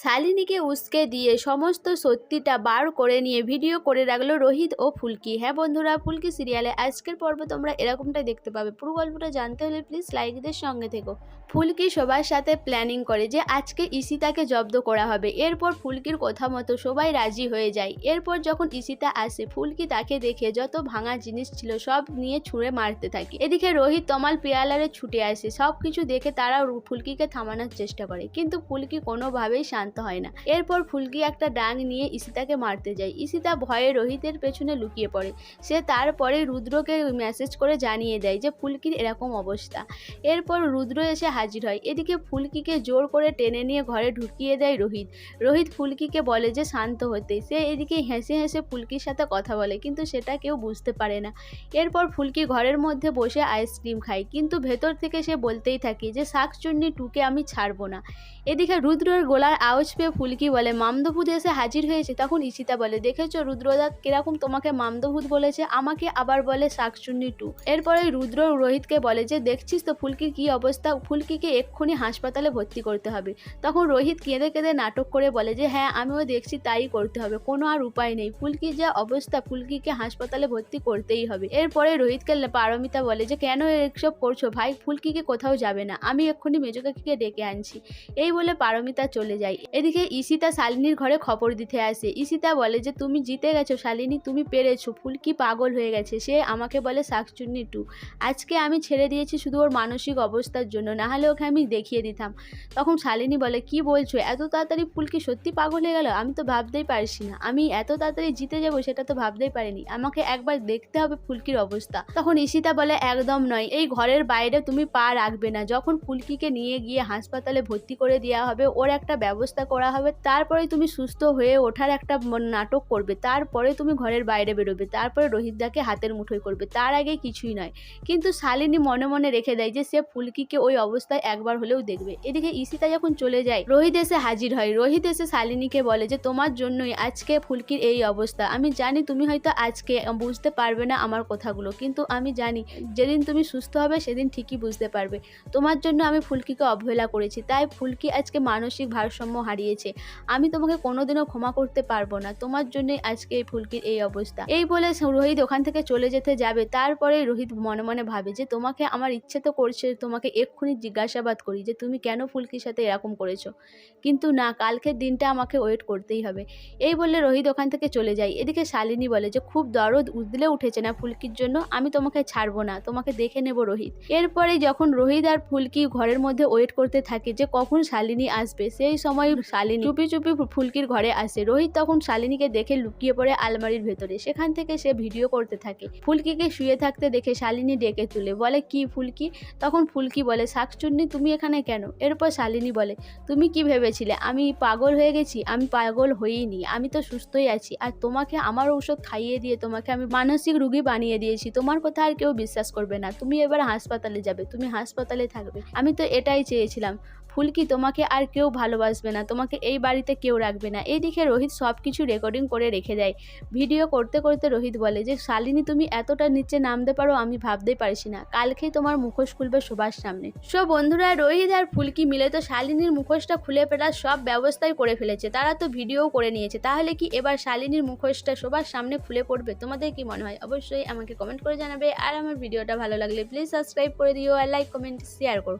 শালিনীকে উস্কে দিয়ে সমস্ত সত্যিটা বার করে নিয়ে ভিডিও করে রাখল রোহিত ও ফুলকি। হ্যাঁ বন্ধুরা, ফুলকি সিরিয়ালে আজকের পর্বে তোমরা এরকমটাই দেখতে পাবে। পুরো গল্পটা জানতে হলে প্লিজ লাইকদের সঙ্গে থেকো। ফুলকি সবার সাথে প্ল্যানিং করে যে আজকে ইসিতাকে জব্দ করা হবে। এরপর ফুলকির কথা মতো সবাই রাজি হয়ে যায়। এরপর যখন ইসিতা আসে, ফুলকি তাকে দেখে যত ভাঙা জিনিস ছিল সব নিয়ে ছুঁড়ে মারতে থাকে। এদিকে রোহিত তমাল পিয়ালারে ছুটে আসে। সব কিছু দেখে তারা ফুলকিকে থামানোর চেষ্টা করে। কিন্তু ফুলকি কোনোভাবেই শান্ত হয় না। এরপর ফুলকি একটা ডাং নিয়ে ইসিতাকে মারতে যায়। ইসিতা ভয়ে রোহিতের পেছনে লুকিয়ে পড়ে। সে তারপরে রুদ্রকে মেসেজ করে জানিয়ে দেয় যে, ফুলকির এরকম অবস্থা। এরপর রুদ্র এসে হাজির হয়। এদিকে ফুলকিকে জোর করে টেনে নিয়ে ঘরে ঢুকিয়ে দেয় রোহিত। রোহিত ফুলকিকে বলে যে, শান্ত হতে। সে এদিকে হেসে হেসে ফুলকির সাথে কথা বলে, কিন্তু সেটা কেউ বুঝতে পারে না। এরপর ফুলকি ঘরের মধ্যে বসে আইসক্রিম খায়, কিন্তু ভেতর থেকে সে বলতেই থাকে যে, শাকচুন্নি টুকে আমি ছাড়বো না। এদিকে রুদ্রর গোলার আওয়াজ পেয়ে ফুলকি বলে, মামদভূত এসে হাজির হয়েছে? তখন ইশিতা বলে, দেখেছ রুদ্রদা কীরকম তোমাকে মামদভূত বলেছে? আমাকে আবার বলে শাকচুন্নি টু। এরপরে রুদ্র রোহিতকে বলে যে, দেখছিস তো ফুলকির কি অবস্থা? ফুলকিকে এক্ষুনি হাসপাতালে ভর্তি করতে হবে। তখন রোহিত কেঁদে কেঁদে নাটক করে বলে যে হ্যাঁ আমিও দেখছি তাই করতে হবে, কোনো আর উপায় নেই। ফুলকির যা অবস্থা, ফুলকিকে হাসপাতালে ভর্তি করতেই হবে। এরপরে রোহিতকে পারমিতা বলে যে, কেন এসব করছ ভাই? ফুলকিকে কোথাও যাবে না। আমি এক্ষুনি মেজকাকিকে ডেকে আনছি। এই বলে পারমিতা চলে যায়। এদিকে ঈশিতা শালিনীর ঘরে খবর দিতে আসে। ঈশিতা বলে যে, তুমি জিতে গেছো শালিনী, তুমি পেরেছ। ফুলকি পাগল হয়ে গেছে। সে আমাকে বলে, শাকচুন্নি টু, আজকে আমি ছেড়ে দিয়েছি শুধু ওর মানসিক অবস্থার জন্য, না হলে ওকে আমি দেখিয়ে দিতাম। তখন শালিনী বলে, কি বলছো? এত তাড়াতাড়ি ফুলকি সত্যি পাগল হয়ে গেল? আমি তো ভাবতেই পারছি না। আমি এত তাড়াতাড়ি জিতে যাব সেটা তো ভাবতেই পারিনি। আমাকে একবার দেখতে হবে ফুলকির অবস্থা। তখন ঈশিতা বলে, একদম নয়। এই ঘরের বাইরে তুমি পা রাখবে না। যখন ফুলকিকে নিয়ে গিয়ে হাসপাতালে ভর্তি করে দেওয়া হবে, ওর একটা ব্যবস্থা করা হবে, তারপরে তুমি সুস্থ হয়ে ওঠার একটা নাটক করবে, তারপরে তুমি ঘরের বাইরে বেরোবে, তারপরে রোহিতদাকে হাতের মুঠোয় করবে, তার আগে কিছুই নয়। কিন্তু শালিনী মনে মনে রেখে দেয় যে, সে ফুলকিকে ওই অবস্থায় একবার হলেও দেখবে। এদিকে ঈশিতা যখন চলে যায়, রোহিত এসে হাজির হয়। রোহিত এসে শালিনীকে বলে যে, তোমার জন্যই আজকে ফুলকির এই অবস্থা। আমি জানি তুমি হয়তো আজকে বুঝতে পারবে না আমার কথাগুলো, কিন্তু আমি জানি যেদিন তুমি সুস্থ হবে, সেদিন ঠিকই বুঝতে পারবে। তোমার জন্য আমি ফুলকিকে অবহেলা করেছি। তাই ফুলকি আজকে মানসিক ভারসাম্য হারিয়েছে। আমি তোমাকে কোনোদিনও ক্ষমা করতে পারব না। তোমার জন্যই আজকে এই ফুলকির এই অবস্থা। এই বলে রোহিত ওখান থেকে চলে যেতে যাবে। তারপরে রোহিত মনে মনে ভাবে যে, তোমাকে আমার ইচ্ছে তো করছে, তোমাকে এক্ষুনি জিজ্ঞাসাবাদ করি যে, তুমি কেন ফুলকির সাথে এরকম করেছ? কিন্তু না, কালকের দিনটা আমাকে ওয়েট করতেই হবে। এই বললে রোহিত ওখান থেকে চলে যায়। এদিকে শালিনী বলে যে, খুব দরদ উদলে উঠেছে না ফুলকির জন্য, আমি তোমাকে ছাড়বো না, তোমাকে দেখে নেব রোহিত। এরপরে যখন রোহিত আর ফুলকি ঘরের মধ্যে ওয়েট করতে থাকে যে, কখন শালিনী আসবে, সেই সময় শালিনী। চুপি চুপি ফুলকির ঘরে আসে। রোহিত তখন শালিনীকে দেখে লুকিয়ে পড়ে আলমারির ভেতরে। সেখান থেকে সে ভিডিও করতে থাকে। ফুলকিকে শুয়ে থাকতে দেখে শালিনী ডেকে তুলে। বলে, কি ফুলকি? তখন ফুলকি বলে, শাকচুন্নি, তুমি এখানে কেন? এরপর শালিনী বলে, তুমি কি ভেবেছিলে? আমি পাগল হয়ে গেছি। আমি পাগল হইনি। আমি তো সুস্থই আছি। আর তোমাকে আমার ঔষধ খাইয়ে দিয়ে তোমাকে আমি মানসিক রুগী বানিয়ে দিয়েছি। তোমার কথা আর কেউ বিশ্বাস করবে না। তুমি এবার হাসপাতালে যাবে। তুমি হাসপাতালে থাকবে। আমি তো এটাই চেয়েছিলাম। ফুলকি তোমাকে আর কেউ ভালোবাসবে না? তোমাকে এই বাড়িতে কেউ রাখবে না। এইদিকে রোহিত সব কিছু রেকর্ডিং করে রেখে দেয়। ভিডিও করতে করতে রোহিত বলে যে, শালিনী, তুমি এতটা নিচে নামতে পারো, আমি ভাবতেই পারছি না। কালকেই তোমার মুখোশ খুলবে সবার সামনে। সো বন্ধুরা, রোহিত আর ফুলকি মিলে তো শালিনীর মুখোশটা খুলে ফেলার সব ব্যবস্থাই করে ফেলেছে। তারা তো ভিডিও করে নিয়েছে। তাহলে কি এবার শালিনীর মুখোশটা সবার সামনে খুলে পড়বে? তোমাদের কি মনে হয়? অবশ্যই আমাকে কমেন্ট করে জানাবে। আর আমার ভিডিওটা ভালো লাগলে প্লিজ সাবস্ক্রাইব করে দিও। আর লাইক কমেন্ট শেয়ার করো।